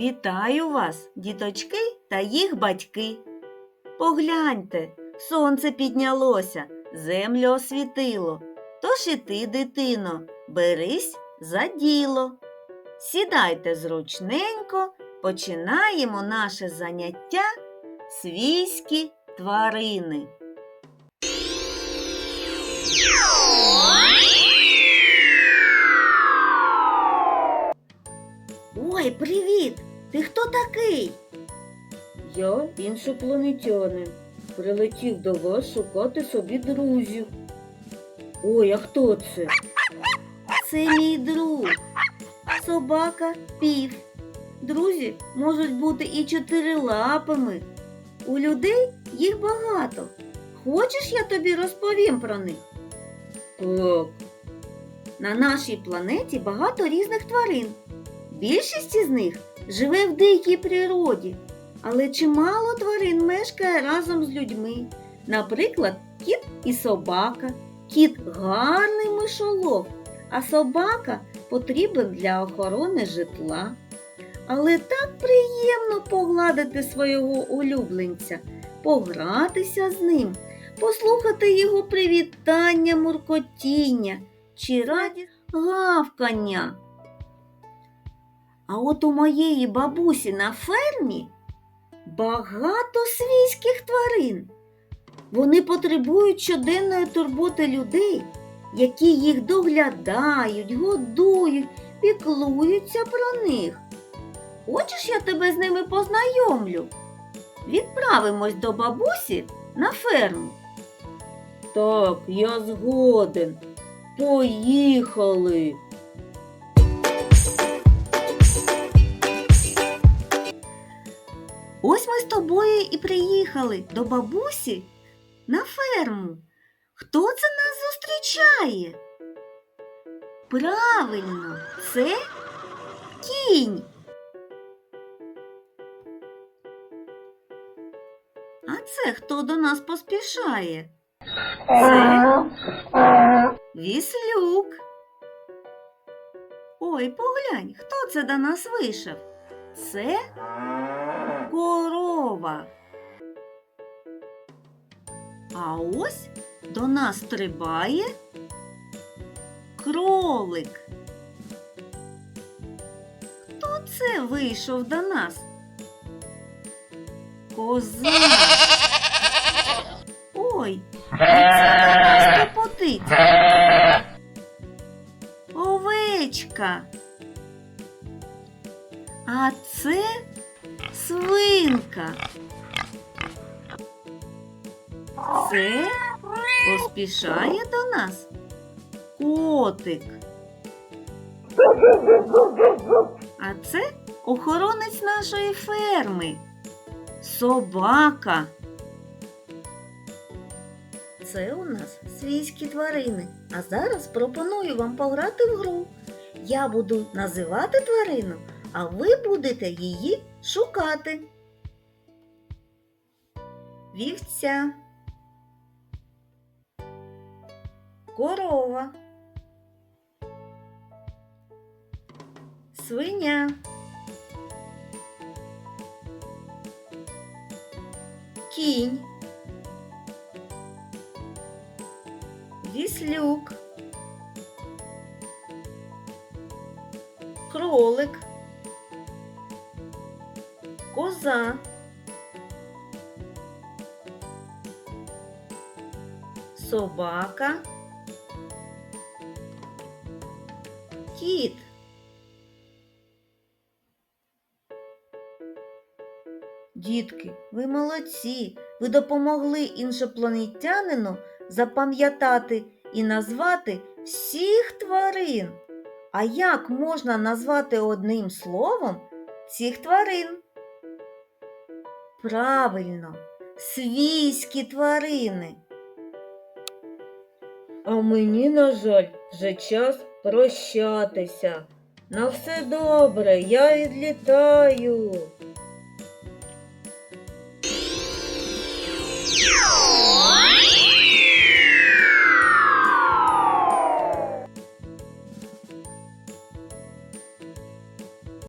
Вітаю вас, діточки та їх батьки. Погляньте, сонце піднялося, землю освітило. Тож і ти, дитино, берись за діло. Сідайте зручненько, починаємо наше заняття свійські тварини. Такий? Я іншопланетянин. Прилетів до вас шукати собі друзів. Ой, а хто це? Це мій друг. Собака пів. Друзі можуть бути і чотирилапими. У людей їх багато. Хочеш, я тобі розповім про них? Так, На нашій планеті багато різних тварин. Більшість із них живе в дикій природі, але чимало тварин мешкає разом з людьми. Наприклад, кіт і собака. Кіт гарний мишолов, а собака потрібен для охорони житла. Але так приємно погладити свого улюбленця, погратися з ним, послухати його привітання, муркотіння чи раді гавкання. А от у моєї бабусі на фермі багато свійських тварин. Вони потребують щоденної турботи людей, які їх доглядають, годують, піклуються про них. Хочеш, я тебе з ними познайомлю? Відправимось до бабусі на ферму. так, я згоден. Поїхали. Тобою і приїхали до бабусі на ферму. Хто це нас зустрічає? Правильно, це кінь. А це хто до нас поспішає? Віслюк. Ой, поглянь, хто це до нас вийшов? Це корова. А ось до нас стрибає кролик. Хто це вийшов до нас? Коза. Ой, це до нас топотить. Овечка. А це свинка. Це поспішає до нас котик. А це охоронець нашої ферми. Собака. Це у нас свійські тварини. А зараз пропоную вам пограти в гру. Я буду називати тварину, а ви будете її шукати. Вівця. Корова. Свиня. Кінь. Віслюк. Кролик. Коза. Собака. Кіт. Дітки, ви молодці. Ви допомогли іншопланетянину запам'ятати і назвати всіх тварин. А як можна назвати одним словом цих тварин? Правильно, свійські тварини. А мені, на жаль, вже час прощатися. На все добре, я відлітаю.